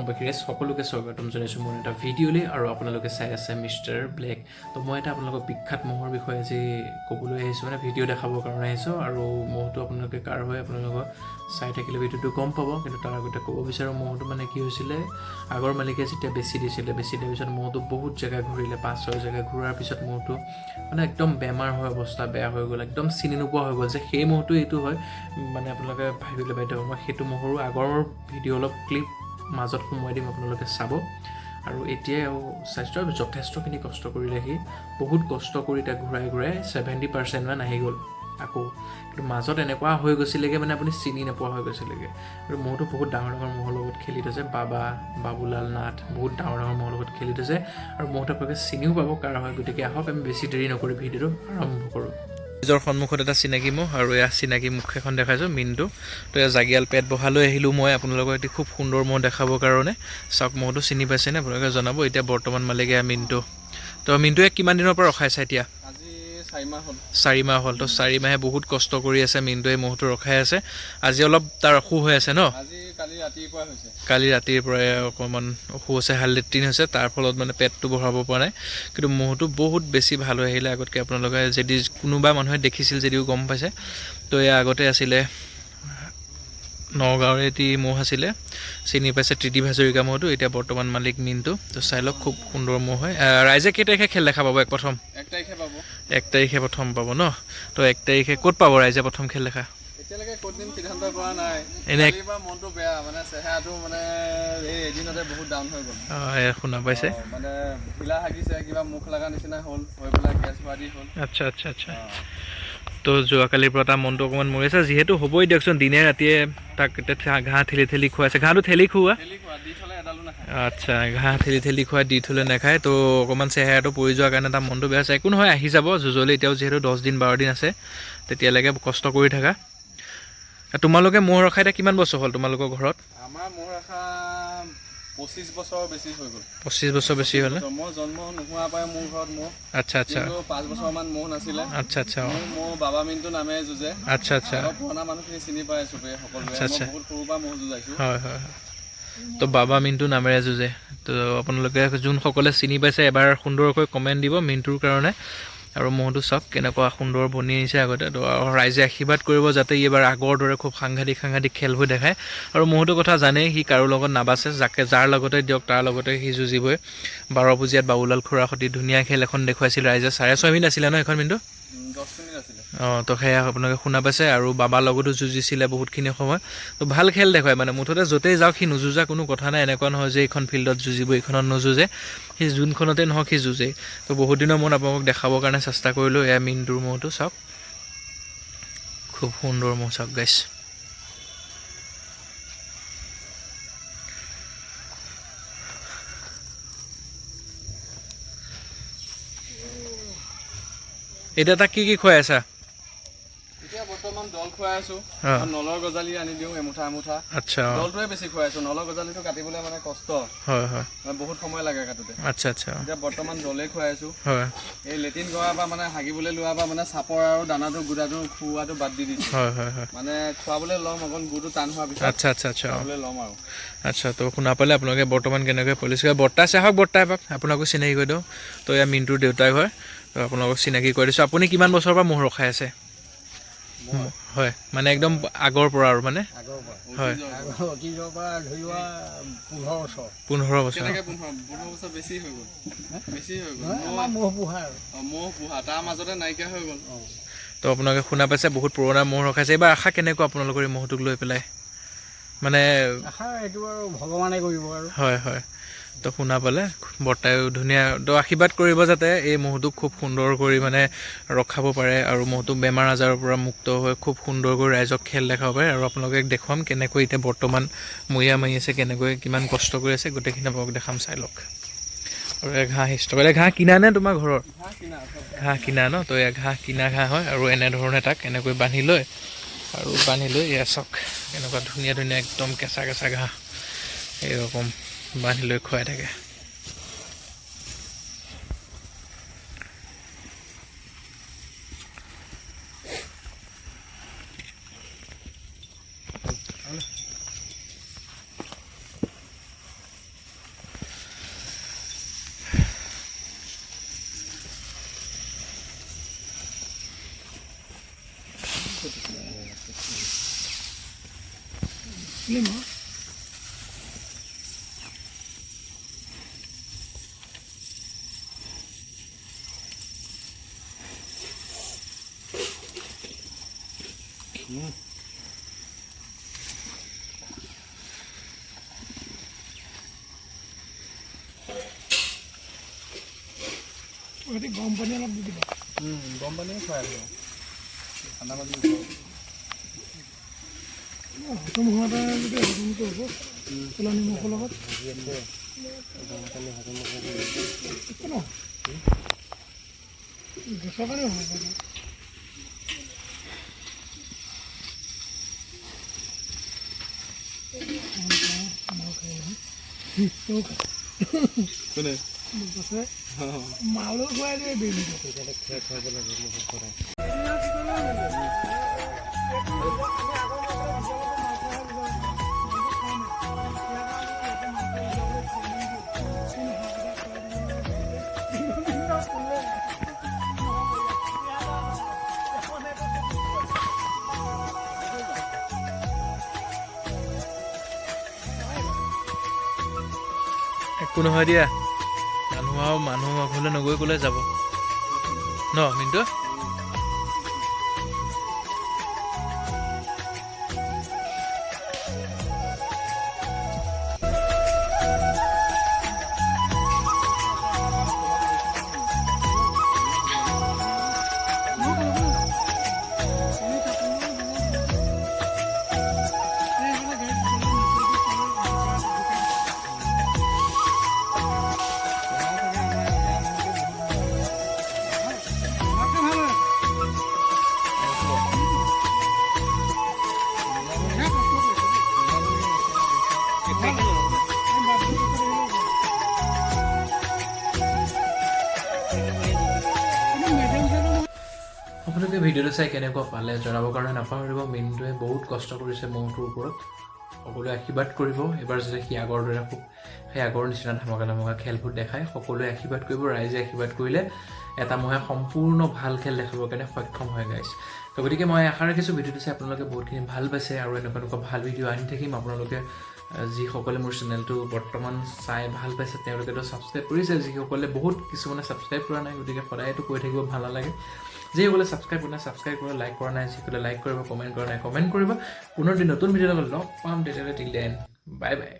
অসমবাসী ৰাইজ সকলোকে স্বাগতম জনাইছোঁ। মোৰ এটা ভিডিঅ'লৈ আৰু আপোনালোকে চাই আছে মিষ্টাৰ ব্লেক। তো মই এটা আপোনালোকক বিখ্যাত মহৰ বিষয়ে আজি ক'বলৈ আহিছোঁ মানে ভিডিঅ' দেখাবৰ কাৰণে আহিছোঁ আৰু মহটো আপোনালোকে কাৰ হয় আপোনালোকক চাই থাকিলে ভিডিঅ'টো গম পাব। কিন্তু তাৰ আগতে ক'ব বিচাৰোঁ মহটো মানে কি হৈছিলে? আগৰ মালিকে যেতিয়া বেছি দিছিলে বেছি দিয়াৰ পিছত মহটো বহুত জেগা ঘূৰিলে পাঁচ ছয় জেগা ঘূৰাৰ পিছত মহটো মানে একদম বেমাৰ হৈ অৱস্থা বেয়া হৈ গ'ল একদম চিনি নোপোৱা হৈ গ'ল যে সেই মহটো এইটো হয়। মানে আপোনালোকে ভাবিলে বাইদেউ মই সেইটো মহৰো আগৰ ভিডিঅ' অলপ ক্লিপ মাজত সোমোৱাই দিম আপোনালোকে চাব। আৰু এতিয়াই আৰু স্বাস্থ্যৰ যথেষ্টখিনি কষ্ট কৰিলে সি বহুত কষ্ট কৰি তাক ঘূৰাই ঘূৰাই ছেভেণ্টি পাৰ্চেণ্টমান আহি গ'ল। আকৌ কিন্তু মাজত এনেকুৱা হৈ গৈছিলেগৈ মানে আপুনি চিনি নোপোৱা হৈ গৈছিলেগৈ। আৰু মহটো বহুত ডাঙৰ ডাঙৰ মহৰ লগত খেলি থৈছে বাবা বাবুলাল নাথ বহুত ডাঙৰ ডাঙৰ মহৰ লগত খেলি থৈছে আৰু মহটো আপোনালোকে চিনিও পাব কাৰ হয় গতিকে আহক আমি বেছি দেৰি নকৰি ভিডিঅ'টো আৰম্ভ কৰোঁ। নিজৰ সন্মুখত এটা চিনাকি মুখ আৰু এয়া চিনাকি মুখ এখন দেখাইছোঁ মিনটো তো এয়া জাগিয়াল পেট বহালৈ আহিলোঁ মই। আপোনালোকক এটি খুব সুন্দৰ মহ দেখাবৰ কাৰণে। চাওক মহটো চিনি পাইছেনে? আপোনালোকে জনাব এতিয়া বৰ্তমান মালিকে এয়া মিনটো তো মিনটোৱে কিমান দিনৰ পৰা ৰখাইছে এতিয়া? চাৰি মাহ হ'ল। তো চাৰি মাহে বহুত কষ্ট কৰি আছে মিনটোৱে মহটো ৰখাই আছে। আজি অলপ তাৰ অসুখ হৈ আছে ন? কালি ৰাতিৰ পৰাই অকণমান অসুখ হৈছে হাল লেট্ৰিন হৈছে তাৰ ফলত মানে পেটটো বঢ়াব পৰা নাই। কিন্তু মহটো বহুত বেছি ভালো হৈ আহিলে আগতকৈ আপোনালোকে যদি কোনোবা মানুহে দেখিছিল যদিও গম পাইছে তো এয়া আগতে আছিলে নগাঁৱৰে এটি মহ আছিলে চিনি পাইছে ত্ৰিদীপ হাজৰিকা মহটো এতিয়া বৰ্তমান মালিক মিনটো তো চাই লওক খুব সুন্দৰ মহ হয়। ৰাইজে কেই তাৰিখে খেল দেখা পাব এক প্ৰথম? এক তাৰিখে পাব। এক তাৰিখে প্ৰথম পাব ন? তো এক তাৰিখে ক'ত পাব ৰাইজে প্ৰথম খেল দেখা? এতিয়ালৈকে দিম সিদ্ধান্ত কৰা নাই। কালিৰ মনটো বেয়া মানে চেহেৰাটো মানে এই এদিনতে বহুত ডাউন হৈ গ'ল। শুনা পাইছে? মানে ঢিলা হাগিছে কিবা মুখ লগা নিচিনা হ'ল হৈ পেলাই গেছ হোৱা দি হ'ল। আচ্ছা আচ্ছা আচ্ছা। তো যোৱাকালিৰ পৰা তাৰ মনটো অকণমান মৰি আছে যিহেতু হ'বই দিয়কচোন দিনে ৰাতিয়ে তাক এতিয়া ঘাঁহ ঠেলি ঠেলি খুৱাইছে। ঘাঁহটো ঠেলি খুওৱা? আচ্ছা ঘাঁহ ঠেলি ঠেলি খুৱাই দি থ'লে নাখায় তো অকণমান চেহেৰাটো পৰি যোৱাৰ কাৰণে তাৰ মনটো বেয়া আছে। একো নহয় আহি যাব। যুঁজলি এতিয়াও যিহেতু দহ দিন বাৰ দিন আছে তেতিয়ালৈকে কষ্ট কৰি থাকা। তোমালোকে মহ ৰখাই এতিয়া কিমান বছৰ হ'ল তোমালোকৰ ঘৰত? আমাৰ মোৰ ৰখা পঁচিছ বছৰ বেছি হৈ গ'ল। পঁচিছ বছৰ বেছি হ'ল মই জন্ম নোহোৱাৰ পৰাই মোৰ ঘৰত মহ। আচ্ছা আচ্ছা। পাঁচ বছৰমান মহ নাছিলে। আচ্ছা আচ্ছা। মোৰ বাবা মিনটো নামেৰে যুঁজে। আচ্ছা আচ্ছা। পুৰণা মানুহখিনি চিনি পায় চবেই সকলোৱে। আচ্ছা, আচ্ছা। বহুত সৰুৰ পৰা মহ যুঁজাইছোঁ। হয় হয় হয়। তো বাবা মিণ্টু নামেৰে যুঁজে। তো আপোনালোকে যোনসকলে চিনি পাইছে এবাৰ সুন্দৰকৈ কমেণ্ট দিব মিণ্টুৰ কাৰণে। আৰু মহটো চাওক কেনেকুৱা সুন্দৰ বনি আহিছে আগতে। তো ৰাইজে আশীৰ্বাদ কৰিব যাতে ই এবাৰ আগৰ দৰে খুব সাংঘাতিক সাংঘাতিক খেল হৈ দেখায়। আৰু মহটোৰ কথা জানেই সি কাৰো লগত নাবাচে যাকে যাৰ লগতে দিয়ক তাৰ লগতে সি যুঁজিবই। বাৰ পুজিয়াত বাবুলাল খুৰাৰ সৈতে ধুনীয়া খেল এখন দেখুৱাইছিল ৰাইজে। চাৰে ছয় মিনিট আছিলে ন এখন মিনিটটো উম, দহ মিনিট আছিলে। অঁ তো সেয়া আপোনালোকে শুনা পাইছে আৰু বাবাৰ লগতো যুঁজিছিলে বহুতখিনি সময়। তো ভাল খেল দেখুৱায় মানে মুঠতে য'তেই যাওক সি নোযুঁজা কোনো কথা নাই। এনেকুৱা নহয় যে এইখন ফিল্ডত যুঁজিব এইখনত নোযুঁজে। সি যোনখনতে নহওক সি যুঁজেই তো বহুত দিনৰ মূৰত আপোনালোকক দেখাবৰ কাৰণে চেষ্টা কৰিলোঁ। এয়া মিনটোৰ মহটো চাওক। খুব সুন্দৰ মহ চাওক গাইছ এতিয়া তাক কি কি খুৱাই আছা? বৰ্তমান দল খুৱাই আছো নলৰ গজালি আনি দিওঁ এমুঠা এমুঠা। আচ্ছা দলটোৱে বেছি খুৱাই আছো নলৰ গজালিটো কাটিবলৈ মানে কষ্ট। হয় হয়। মানে বহুত সময় লাগে কাটোতে। আচ্ছা আচ্ছা এতিয়া বৰ্তমান দলেই খুৱাই আছো। হয়। এই লেট্ৰিন কৰাৰ পৰা মানে হাগিবলৈ লোৱাৰ পৰা মানে চাপৰ আৰু দানাটো গুদাটো খুওৱাটো বাদ দি দিছো। হয় হয় হয়। মানে খুৱাবলৈ ল'ম অকণ গুটো টান হোৱাৰ পিছত। আচ্ছা আচ্ছা আচ্ছা খুৱাবলৈ ল'ম আৰু। আচ্ছা তো শুনা পালে আপোনালোকে বৰ্তমান কেনেকৈ পলিচি কৰে? বৰ্তা আছে আহক বৰ্তা এপাক। আপোনাকো চিনাকি কৰি দিওঁ। তো এয়া মিণ্টুৰ দেউতাক হয়। তো আপোনালোকক চিনাকি কৰি দিছোঁ। আপুনি কিমান বছৰৰ পৰা মহ ৰখাই আছে? হয়। মানে একদম আগৰ পৰা আৰু মানে? হয়। অতীতৰ পৰা ধৰি লোৱা পোন্ধৰ বছৰ। পোন্ধৰ বছৰ। কেনেকৈ পোন্ধৰ পোন্ধৰ বছৰ বেছি হৈ গ'ল? বেছি হৈ গ'ল। আমাৰ মহ পোহা আৰু। অ, মহ পোহা। তাৰ মাজতে নাইকিয়া হৈ গ'ল। তো আপোনালোকে শুনা পাইছে বহুত পুৰণা মহ ৰখাইছে। এইবাৰ আশা কেনেকুৱা আপোনালোকৰ এই মহটোক লৈ পেলাই? মানে আশা এইটো আৰু ভগৱানে কৰিব আৰু। হয় হয়। তো শুনা পালে বৰ্তায়ো ধুনীয়া তো আশীৰ্বাদ কৰিব যাতে এই মহটোক খুব সুন্দৰ কৰি মানে ৰখাব পাৰে আৰু মহটো বেমাৰ আজাৰৰ পৰা মুক্ত হৈ খুব সুন্দৰকৈ ৰাইজক খেল দেখাব পাৰে আৰু আপোনালোকে দেখুৱাম কেনেকৈ এতিয়া বৰ্তমান মৰিয়া মাৰি আছে কেনেকৈ কিমান কষ্ট কৰি আছে গোটেইখিনি আপোনালোকক দেখাম চাই লওক। আৰু এই ঘাঁহ হিষ্ট কৰিলে ঘাঁহ কিনা নে তোমাৰ ঘৰৰ? ঘাঁহ কিনা ন তো এয়া ঘাঁহ কিনা ঘাঁহ হয় আৰু এনেধৰণে তাক এনেকৈ বান্ধি লৈ আৰু বান্ধি লৈ এয়া চাওক এনেকুৱা ধুনীয়া ধুনীয়া একদম কেঁচা কেঁচা ঘাঁহ এইৰকম বানি লৈ quite থাকে। গৰম পানী অলপ দি দিবা গৰম পানীয়ে খুৱাই আছোঁ ঠাণ্ডা পানী হজম হোৱাতে যদি হজম কৰিব ক'লা নিমখৰ লগত। গেছৰ কাৰণে হ'ব কোনে মালো খুৱাই দিয়ে বেবী একো নহয় দিয়া? মানুহ আৰু মানুহ ঘৰলৈ নগৈ ক'লৈ যাব। ন মিণ্টু? ভিডিঅ'টো চাই কেনেকুৱা পালে জনাবৰ কাৰণে নাপাহৰিব। মিণ্টুৱে বহুত কষ্ট কৰিছে মহটোৰ ওপৰত। সকলোৱে আশীৰ্বাদ কৰিব। এইবাৰ যাতে সি আগৰ দৰে খুব সেই আগৰ নিচিনা ধামাকা ধামাকা খেলবোৰ দেখায়। সকলোৱে আশীৰ্বাদ কৰিব। ৰাইজে আশীৰ্বাদ কৰিলে এটা মহে সম্পূৰ্ণ ভালো খেল দেখাবৰ কাৰণে সক্ষম হয় গাইছ তো গতিকে মই আশা ৰাখিছোঁ ভিডিঅ'টো চাই আপোনালোকে বহুতখিনি ভালো পাইছে আৰু এনেকুৱা এনেকুৱা ভালো ভিডিঅ' আনি থাকিম। আপোনালোকে যিসকলে মোৰ চেনেলটো বৰ্তমান চাই ভালো পাইছে, তেওঁলোকেতো ছাবস্ক্ৰাইব কৰিছে। যিসকলে বহুত কিছুমানে ছাবস্ক্ৰাইব কৰা নাই, গতিকে সদায়তো কৈ থাকিব ভালো নালাগে। যিসকলে ছাবস্ক্ৰাইব কৰা নাই ছাবস্ক্ৰাইব কৰিব লাইক কৰা নাই, যিসকলে লাইক কৰিব কমেণ্ট কৰা নাই কমেণ্ট কৰিব। পুনৰ দিন নতুন ভিডিঅ' লগ পাম। তেতিয়াহ'লে টিল দেন বাই বাই